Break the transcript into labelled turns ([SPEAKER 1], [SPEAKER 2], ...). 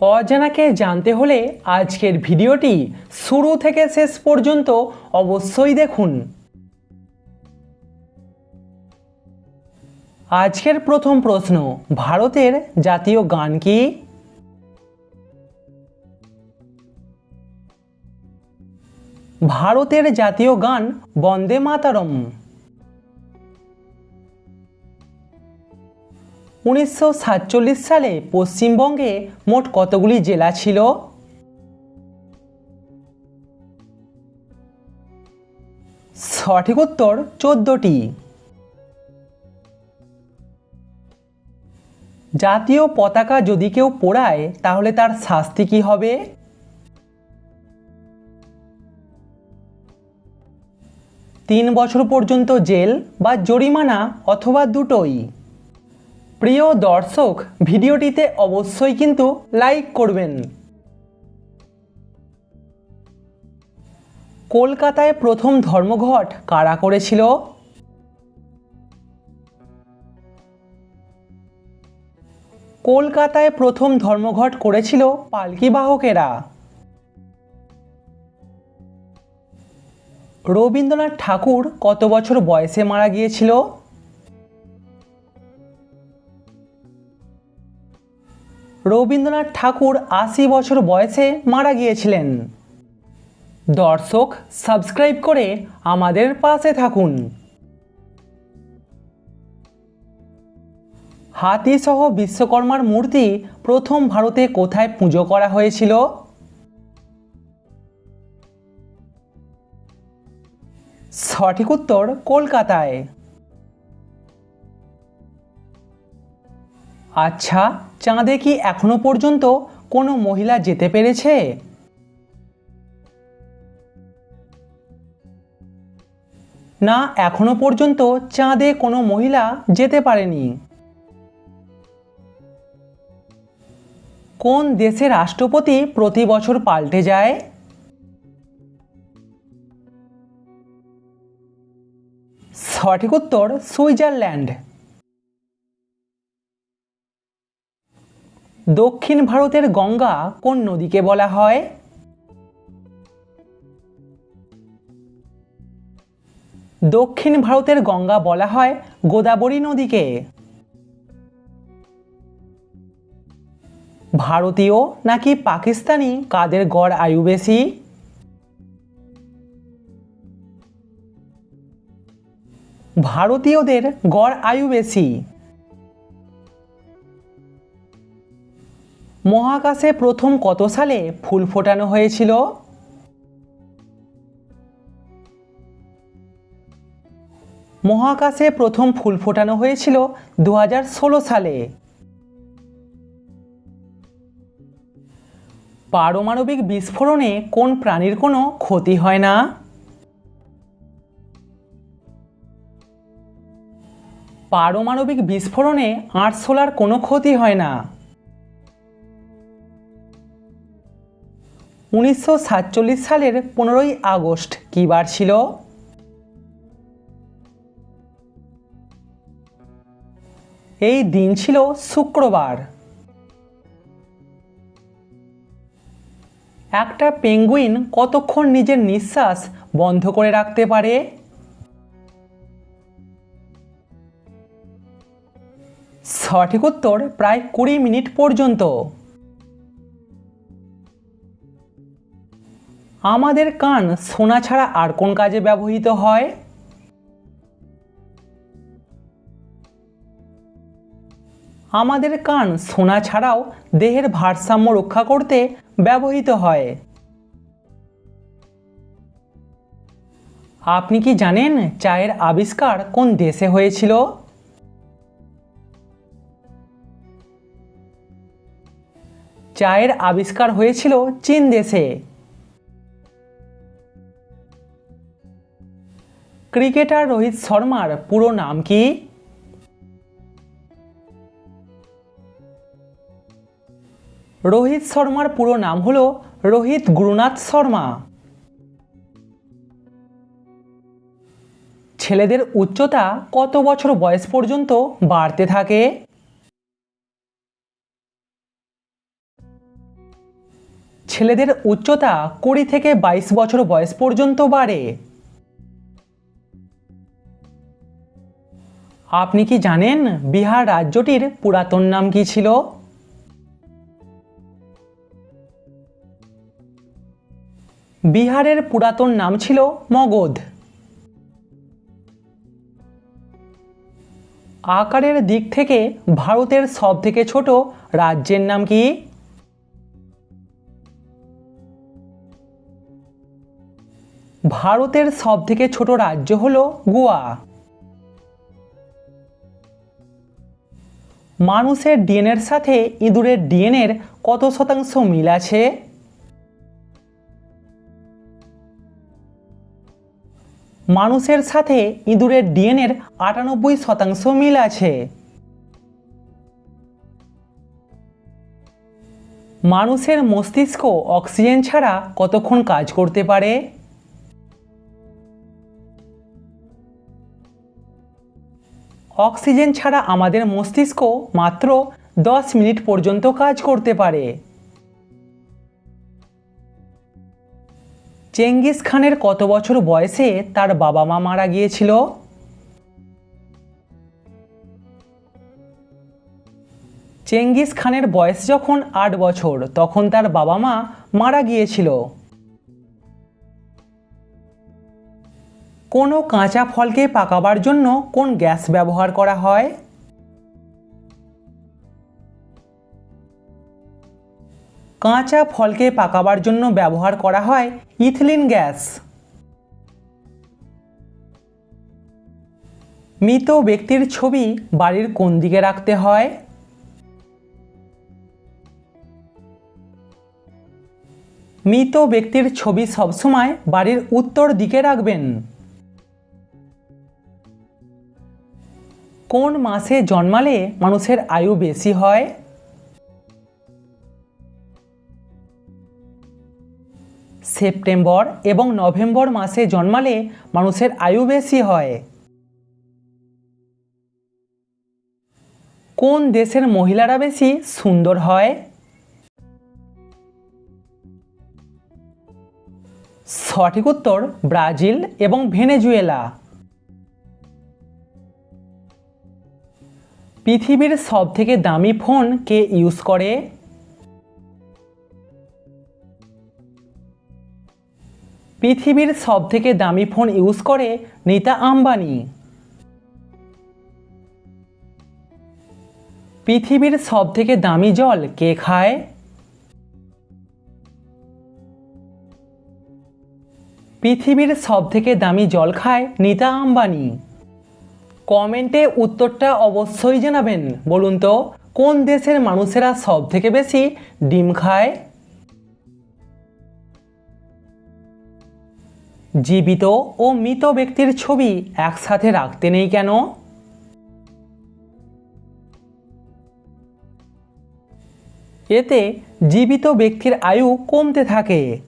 [SPEAKER 1] অজানাকে জানতে হলে আজকের ভিডিওটি শুরু থেকে শেষ পর্যন্ত অবশ্যই দেখুন। আজকের প্রথম প্রশ্ন, ভারতের জাতীয় গান কি? ভারতের জাতীয় গান বন্দে মাতারম। উনিশশো সাতচল্লিশ সালে পশ্চিমবঙ্গে মোট কতগুলি জেলা ছিল? সঠিক উত্তর চোদ্দটি। জাতীয় পতাকা যদি কেউ পোড়ায়, তাহলে তার শাস্তি কি হবে? তিন বছর পর্যন্ত জেল বা জরিমানা অথবা দুটোই। প্রিয় দর্শক, ভিডিওটিতে অবশ্যই কিন্তু লাইক করবেন। কলকাতায় প্রথম ধর্মঘট কারা করেছিল? কলকাতায় প্রথম ধর্মঘট করেছিল পালকি বাহকেরা। রবীন্দ্রনাথ ঠাকুর কত বছর বয়সে মারা গিয়েছিল? রবীন্দ্রনাথ ঠাকুর আশি বছর বয়সে মারা গিয়েছিলেন। দর্শক সাবস্ক্রাইব করে আমাদের পাশে থাকুন। হাতিসহ বিশ্বকর্মার মূর্তি প্রথম ভারতে কোথায় পুজো করা হয়েছিল? সঠিক উত্তর কলকাতায়। আচ্ছা চাঁদে কি এখনও পর্যন্ত কোনো মহিলা যেতে পেরেছে? না, এখনও পর্যন্ত চাঁদে কোনো মহিলা যেতে পারেনি। কোন দেশের রাষ্ট্রপতি প্রতি বছর পাল্টে যায়? সঠিক উত্তর সুইজারল্যান্ড। দক্ষিণ ভারতের গঙ্গা কোন নদীকে বলা হয়? দক্ষিণ ভারতের গঙ্গা বলা হয় গোদাবরী নদীকে। ভারতীয় নাকি পাকিস্তানি? কাদের গড় আয়ু বেশি? ভারতীয়দের গড় আয়ু বেশি। মহাকাশে প্রথম কত সালে ফুল ফোটানো হয়েছিল? মহাকাশে প্রথম ফুল ফোটানো হয়েছিল দু হাজার ষোলো সালে। পারমাণবিক বিস্ফোরণে কোন প্রাণীর কোনো ক্ষতি হয় না? পারমাণবিক বিস্ফোরণে আরশোলার কোনো ক্ষতি হয় না। উনিশশো সাতচল্লিশ সালের পনেরোই আগস্ট কী বার ছিল? এই দিন ছিল শুক্রবার। একটা পেঙ্গুইন কতক্ষণ নিজের নিঃশ্বাস বন্ধ করে রাখতে পারে? সঠিক উত্তর প্রায় কুড়ি মিনিট পর্যন্ত। আমাদের কান সোনা ছাড়া আর কোন কাজে ব্যবহৃত হয়? আমাদের কান সোনা ছাড়াও দেহের ভারসাম্য রক্ষা করতে ব্যবহৃত হয়। আপনি কি জানেন চায়ের আবিষ্কার কোন দেশে হয়েছিল? চায়ের আবিষ্কার হয়েছিল চীন দেশে। ক্রিকেটার রোহিত শর্মার পুরো নাম কি? রোহিত শর্মার পুরো নাম হলো রোহিত গুরুনাথ শর্মা। ছেলেদের উচ্চতা কত বছর বয়স পর্যন্ত বাড়তে থাকে? ছেলেদের উচ্চতা কুড়ি থেকে বাইশ বছর বয়স পর্যন্ত বাড়ে। আপনি কি জানেন বিহার রাজ্যটির পুরাতন নাম কি ছিল? বিহারের পুরাতন নাম ছিল মগধ। আকারের দিক থেকে ভারতের সবথেকে ছোট রাজ্যের নাম কি? ভারতের সবথেকে ছোট রাজ্য হলো গোয়া। মানুষের ডিএনএর সাথে ইঁদুরের ডিএনএর কত শতাংশ মিল আছে? মানুষের সাথে ইঁদুরের ডিএনএর আটানব্বই শতাংশ মিল আছে। মানুষের মস্তিষ্ক অক্সিজেন ছাড়া কতক্ষণ কাজ করতে পারে? অক্সিজেন ছাড়া আমাদের মস্তিষ্ক মাত্র দশ মিনিট পর্যন্ত কাজ করতে পারে। চেঙ্গিস খানের কত বছর বয়সে তার বাবা মা মারা গিয়েছিল? চেঙ্গিস খানের বয়স যখন আট বছর, তখন তার বাবা মা মারা গিয়েছিল। কোনো কাঁচা ফলকে পাকাবার জন্য কোন গ্যাস ব্যবহার করা হয়? কাঁচা ফলকে পাকাবার জন্য ব্যবহার করা হয় ইথলিন গ্যাস। মৃত ব্যক্তির ছবি বাড়ির কোন দিকে রাখতে হয়? মৃত ব্যক্তির ছবি সবসময় বাড়ির উত্তর দিকে রাখবেন। কোন মাসে জন্মালে মানুষের আয়ু বেশি হয়? সেপ্টেম্বর এবং নভেম্বর মাসে জন্মালে মানুষের আয়ু বেশি হয়। কোন দেশের মহিলারা বেশি সুন্দর হয়? সঠিক উত্তর ব্রাজিল এবং ভেনেজুয়েলা। পৃথিবীর সবথেকে দামি ফোন কে ইউজ করে? পৃথিবীর সবথেকে দামি ফোন ইউজ করে নীতা আম্বানি। পৃথিবীর সবথেকে দামি জল কে খায়? পৃথিবীর সবথেকে দামি জল খায় নীতা আম্বানি। কমেন্টে উত্তরটা অবশ্যই জানাবেন। বলুন তো, কোন দেশের মানুষেরা সব থেকে বেশি ডিম খায়? জীবিত ও মৃত ব্যক্তির ছবি একসাথে রাখতে নেই কেন? এতে জীবিত ব্যক্তির আয়ু কমতে থাকে।